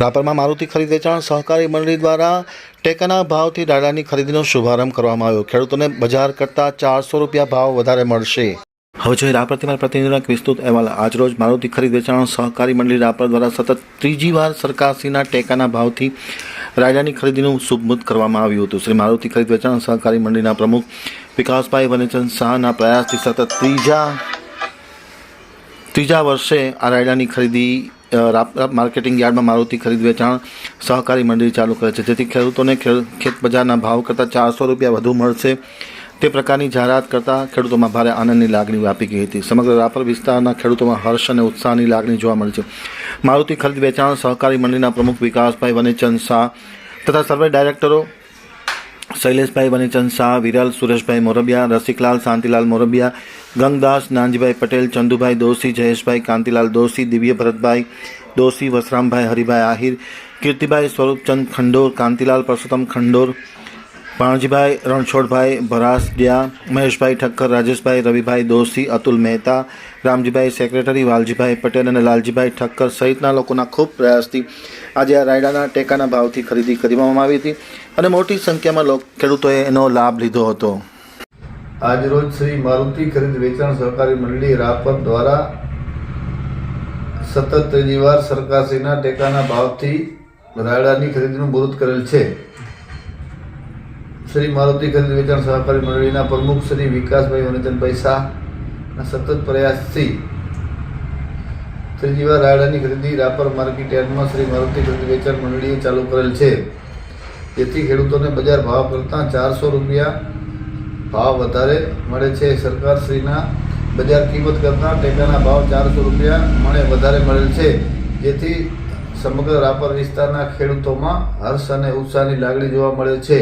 રાપરમાં મારુતિ ખરીદ વેચાણ સહકારી મંડળી દ્વારા ટેકાના ભાવથી ડાળાની ખરીદીનો શુભારંભ કરવામાં આવ્યો. ખેડૂતોને બજાર કરતાં ચારસો રૂપિયા ભાવ વધારે મળશે. હવે જોઈએ રાપર મારા પ્રતિનિધિના વિસ્તૃત અહેવાલ. આજરોજ મારુતિ ખરીદ વેચાણ સહકારી મંડળી રાપર દ્વારા સતત ત્રીજી વાર સરકારશ્રીના ટેકાના ભાવથી રાયડાની ખરીદીનું શુભમુત કરવામાં આવ્યું હતું. શ્રી મારુતિ ખરીદ વેચાણ સહકારી મંડળીના પ્રમુખ વિકાસભાઈ વનેચંદ શાહના પ્રયાસથી સતત ત્રીજા ત્રીજા વર્ષે આ રાયડાની ખરીદી રાપ માર્કેટિંગ યાર્ડમાં મારુતિ ખરીદ વેચાણ સહકારી મંડળી ચાલુ કરે છે. જેથી ખેડૂતોને ખેત બજારના ભાવ કરતાં ચારસો રૂપિયા વધુ મળશે. તે પ્રકારની જાહેરાત કરતાં ખેડૂતોમાં ભારે આનંદની લાગણી વ્યાપી ગઈ હતી. સમગ્ર રાપર વિસ્તારના ખેડૂતોમાં હર્ષ અને ઉત્સાહની લાગણી જોવા મળી છે. મારુતિ ખરીદ વેચાણ સહકારી મંડળીના પ્રમુખ વિકાસભાઈ વનેચંદ શાહ તથા સર્વે ડાયરેક્ટરો શૈલેષભાઈ વનીચંદ શાહ, વિરલ, સુરેશભાઈ મોરબિયા, રસિકલાલ, શાંતિલાલ મોરબિયા, ગંગદાસ, નાનજીભાઈ પટેલ, ચંદુભાઈ દોશી, જયેશભાઈ કાંતિલાલ દોશી, દિવ્ય ભરતભાઈ દોશી, વસરામભાઈ હરિભાઈ આહિર, કીર્તિભાઈ સ્વરૂપચંદ ખંડોર, કાંતિલાલ પરસોત્તમ ખંડોર ભાણજીભાઈ રણછોડભાઈ ભરાસડિયા મહેશભાઈ ઠક્કર, રાજેશભાઈ, રવિભાઈ દોશી, અતુલ મહેતા, રામજીભાઈ સેક્રેટરી, વાલજીભાઈ પટેલ અને લાલજીભાઈ ઠક્કર સહિતના લોકોના ખૂબ પ્રયાસથી આજે આ રાયડાના ટેકાના ભાવથી ખરીદી કરવામાં આવી હતી અને મોટી સંખ્યામાં ખેડૂતોએ એનો લાભ લીધો હતો. આજરોજ શ્રી મારુતિ ખરીદ વેચાણ સહકારી મંડળી રાપર દ્વારા સતત ત્રીજી વાર સરકારશ્રીના ટેકાના ભાવથી રાયડાની ખરીદીનું મુહૂર્ત કરેલ છે. શ્રી મારુતિ ખરીદ વેચાણ સહકારી મંડળીના પ્રમુખ શ્રી વિકાસભાઈ વનચંદભાઈ શાહના સતત પ્રયાસથી ત્રીજીવાર રાયડાની ખરીદી રાપર માર્કેટ યાર્ડમાં શ્રી મારુતિ ખરીદ વેચાણ મંડળીએ ચાલુ કરેલ છે. જેથી ખેડૂતોને બજાર ભાવ કરતાં ચારસો રૂપિયા ભાવ વધારે મળે છે. સરકારશ્રીના બજાર કિંમત કરતાં ટેકાના ભાવ ચારસો રૂપિયા મળે વધારે મળેલ છે. જેથી સમગ્ર રાપર વિસ્તારના ખેડૂતોમાં હર્ષ અને ઉત્સાહની લાગણી જોવા મળે છે.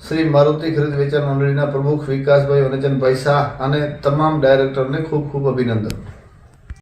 શ્રી મારુતિ ખરીદ વેચાણ મંડળીના પ્રમુખ વિકાસભાઈ વનચંદભાઈ શાહ અને તમામ ડાયરેક્ટરને ખૂબ ખૂબ અભિનંદન.